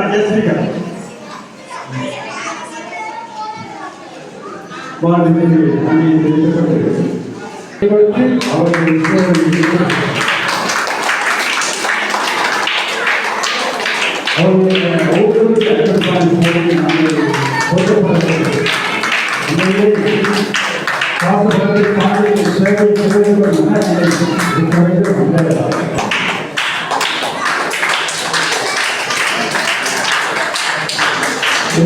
కన్యాశ్రీగా వారికి అని తెలియజేయబడ్డారు కాబట్టి కాదు సేవ చేయడం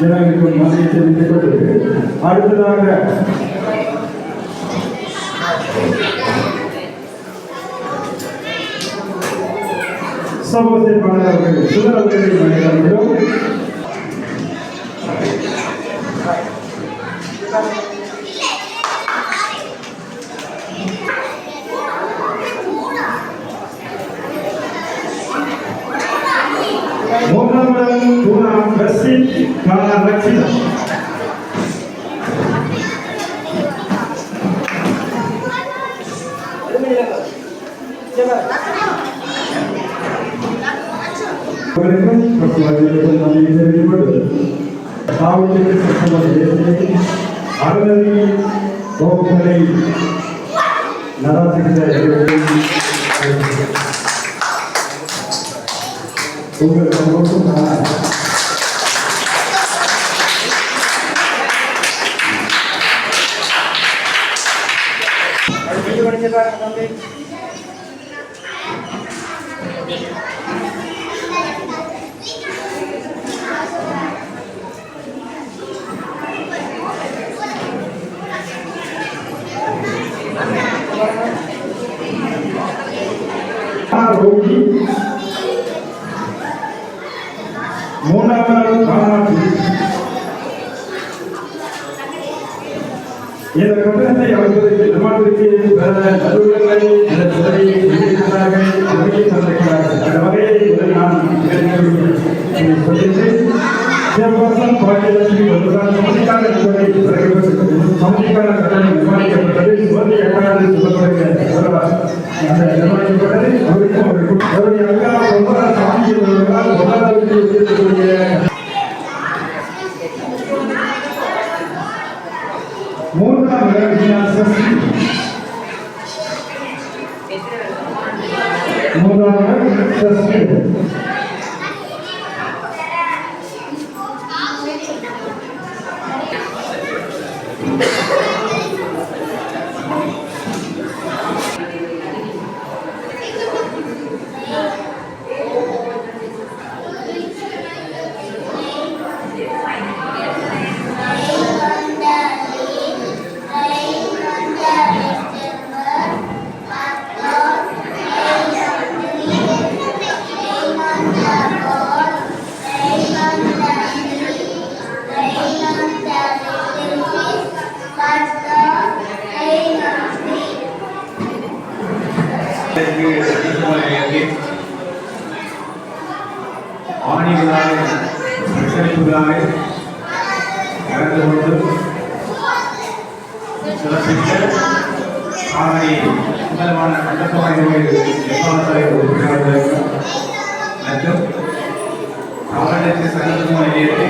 ஜனங்களுக்கு நன்றி தெரிவிக்கப்பட்டது அடுத்ததாக சமூகத்தின் மாணவர்கள் சுதந்திரத்தை மனிதர்களும் மூன்றாம் रक्षित का रक्षित ಅದರಲ್ಲಿ ಹೋಗಲಿ ನರ ಸಿಗದ மூணாவது இந்த கட்டணத்தை அமைப்பதற்கு நம்மளுக்கு பல நல்லுள்ளங்களை சில சிலரை செய்திருக்கிறார்கள் அமைதி தந்திருக்கிறார்கள் அந்த வகையில் இதை நான் சொல்லிட்டு சிவபாசம் பாக்கியலட்சுமி ஒன்றுதான் சமதிக்கான நிபுணரை பிறகு சமதிக்கான கட்டணம் நிர்மாணிக்கப்பட்டது சுவந்தி எட்டாயிரத்தி சொல்லப்படுகிற அந்த நிர்மாணிக்கப்பட்டது அவருக்கும் அவருக்கும் அவருடைய அக்கா ஒன்பதாம் சாமி ஒன்பதாம் ஒன்பதாவது இருக்கக்கூடிய மூன்றாம் விநாசம் மூன்றாம் ஆணிகளாக சிறப்புகளாக சிறப்பு கலந்து கொண்டு சிறப்பித்த ஆவணி முதல்வான கட்டசபை நிர்வாகத்துறை உறுப்பினர்களுக்கும் மற்றும் காவலருக்கு சங்கத்துவ நிலையத்தை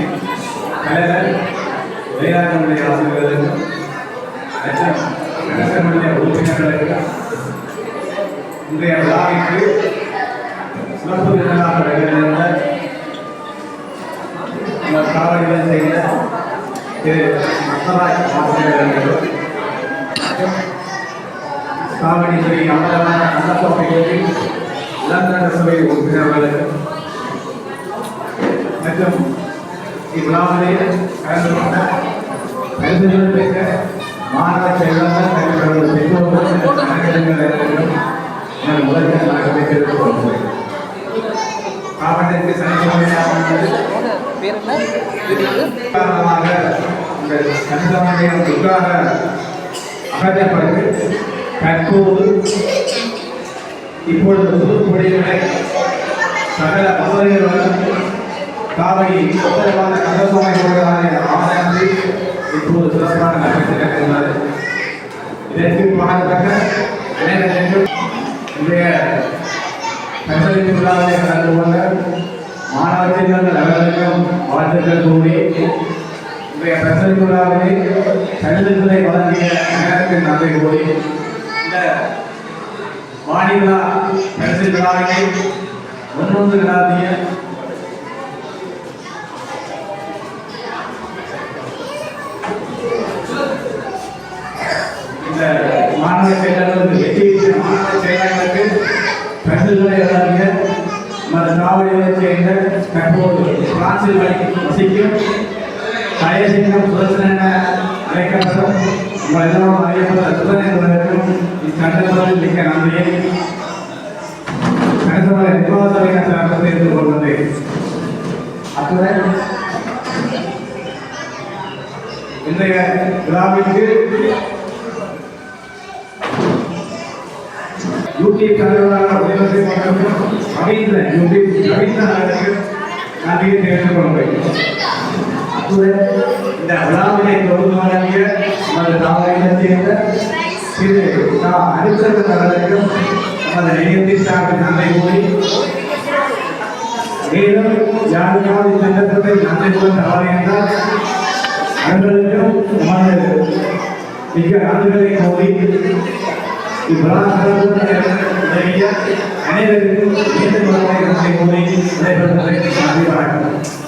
தலைவர் வேளாண்மை ஆசிரியர்களுக்கும் மற்றும் நகரசபையுடைய உறுப்பினர்களுக்கும் இன்றைய விழாவிற்கு சிறப்பு விருந்தினராக வருகின்ற நம்ம காவலிகள் செய்த திரு முத்தராஜ் ஆசிரியர் அவர்கள் காவடி ஸ்ரீ அமரமான அன்னக்கோட்டையில் சபை உறுப்பினர்களுக்கு மற்றும் இவ்விழாவிலே கலந்து கொண்ட பெற்ற மாணவ பெற்றோர்கள் நான் காவலருக்கு பேர் என்ன? அகற்றப்பட்டு தற்போது இப்பொழுது புதுக்குடிகளை சகல பகுதிகளுடன் காவடி உத்தரவாத கந்தசுவாமி கோவிலான ஆலயத்தில் இப்போது சிறப்பான நடைபெற்றிருக்கின்றது பாடத்தக்க இளைஞர்கள் இன்றைய கல்வி விழாவில் கலந்து கொண்ட மாணவ செல்வங்கள் அவர்களுக்கும் வாழ்த்துக்கள் கூறி இன்றைய பிரசரி விழாவிலே கல்வித்துறை வழங்கிய நேரத்தில் நன்றி கூறி இந்த வாணி விழா பிரசரி விழாவிலே முன்வந்து விழாவிய இந்த மாணவ செயலாளர்களுக்கு வெற்றி பெற்ற மாணவ செயலாளர்களுக்கு பரிசுகளை வழங்கிய நமது காவலியைச் சேர்ந்த தற்போது பிரான்சில் வசிக்கும் கலையசிங்கம் சுதர்சன அழைக்கப்படும் உங்கள் எல்லோரும் அறியப்பட்ட யூடியூப் தலைவராக உதவி கொண்டிருக்கும் ரவீந்திரன் யூடியூப் ரவீந்திரன் நன்றியை தெரிவித்துக் கொள்கிறேன் அத்துடன் இந்த விழாவினை தொடர்ந்து வழங்கிய நமது தாவரை சேர்ந்த திரு நமது நிலையத்தின் சார்பில் கூறி மேலும் யாருக்காவது இந்த தவறு என்றால் அவர்களுக்கும் நமது மிக ஆண்டுகளை கூறி இவ்விழாக்களுடன் உதவிய அனைவருக்கும் மீண்டும் ஒரு கூறி நன்றி வணக்கம்